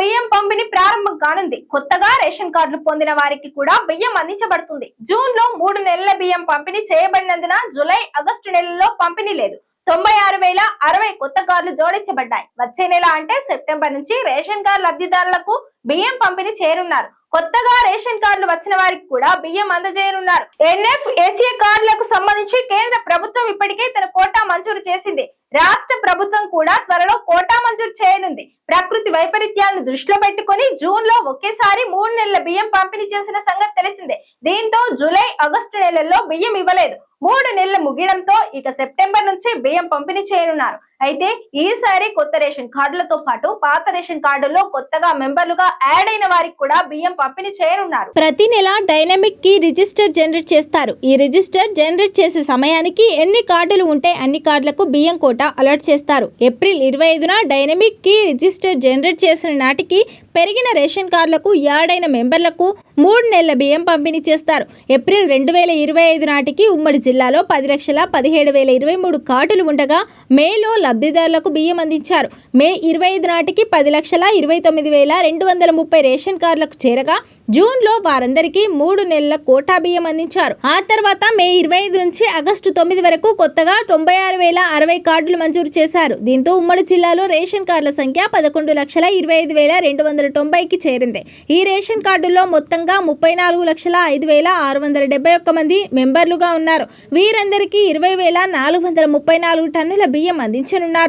బియ్యం పంపిణీ ప్రారంభం కానుంది. కొత్తగా రేషన్ కార్డులు పొందిన వారికి కూడా బియ్యం అందించబడుతుంది. జూన్లో మూడు నెలల బియ్యం పంపిణీ చేయబడినందున జూలై ఆగస్టు నెలల్లో పంపిణీ లేదు. తొంభై ఆరు వేల అరవై కొత్త కార్డులు జోడించబడ్డాయి. వచ్చే నెల అంటే సెప్టెంబర్ నుంచి రేషన్ కార్డు లబ్ధిదారులకు బియ్యం పంపిణీ చేరున్నారు. కొత్తగా రేషన్ కార్డులు వచ్చిన వారికి కూడా బియ్యం అందజేయనున్నారు. ఎన్ఎఫ్ ఏసీఏ కార్డులకు సంబంధించి కేంద్ర ప్రభుత్వం ఇప్పటికే తన కోటా మంజూరు చేసింది. రాష్ట్ర ప్రభుత్వం కూడా త్వరలో కోటా మంజూరు చేయనుంది. ప్రకృతి వైపరీత్యాలను దృష్టిలో పెట్టుకుని జూన్లో ఒకేసారి మూడు నెలల బియ్యం పంపిణీ చేసిన సంగతి తెలిసిందే. దీంతో జూలై ఆగస్టు నెలల్లో బియ్యం ఇవ్వలేదు. మూడు నెలలు ముగియడంతో ఇక సెప్టెంబర్ నుంచి బియ్యం పంపిణీ చేయనున్నారు. అయితే ఈసారి కొత్త రేషన్ కార్డులతో పాటు పాత రేషన్ కార్డుల్లో కొత్తగా మెంబర్లుగా యాడ్ అయిన వారికి కూడా బియ్యం పంపిణీ చేయనున్నారు. ప్రతి నెల డైనమిక్కి రిజిస్టర్ జనరేట్ చేస్తారు. ఈ రిజిస్టర్ జనరేట్ చేసే సమయానికి ఎన్ని కార్డులు ఉంటే అన్ని కార్డులకు బియ్యం కోట అలర్ట్ చేస్తారు. ఏప్రిల్ ఇరవై ఐదున డైనమిక్కి రిజిస్టర్ జనరేట్ చేసిన నాటికి పెరిగిన రేషన్ కార్డులకు యాడ్ అయిన మెంబర్లకు మూడు నెలల బియ్యం పంపిణీ చేస్తారు. ఏప్రిల్ రెండు వేల ఇరవై ఐదు నాటికి ఉమ్మడి జిల్లాలో పది లక్షల పదిహేడు వేల ఇరవై మూడు కార్డులు ఉండగా మేలో లబ్ధిదారులకు బియ్యం అందించారు. మే ఇరవై ఐదు నాటికి పది లక్షల ఇరవై తొమ్మిది వేల రెండు వందల ముప్పై రేషన్ కార్డులకు చేరగా జూన్లో వారందరికీ మూడు నెలల కోటా బియ్యం అందించారు. ఆ తర్వాత మే ఇరవై ఐదు నుంచి ఆగస్టు తొమ్మిది వరకు కొత్తగా తొంభై ఆరు వేల అరవై కార్డులు మంజూరు చేశారు. దీంతో ఉమ్మడి జిల్లాలో రేషన్ కార్డుల సంఖ్య పదకొండు లక్షల ఇరవై ఐదు వేల రెండు వందల తొంభైకి చేరింది. ఈ రేషన్ కార్డుల్లో మొత్తంగా ముప్పై నాలుగు లక్షల ఐదు వేల ఆరు వందల డెబ్బై ఒక్క మంది మెంబర్లుగా ఉన్నారు. వీరందరికీ ఇరవై వేల నాలుగు వందల ముప్పై నాలుగు టన్నుల బియ్యం అందించనున్నారు.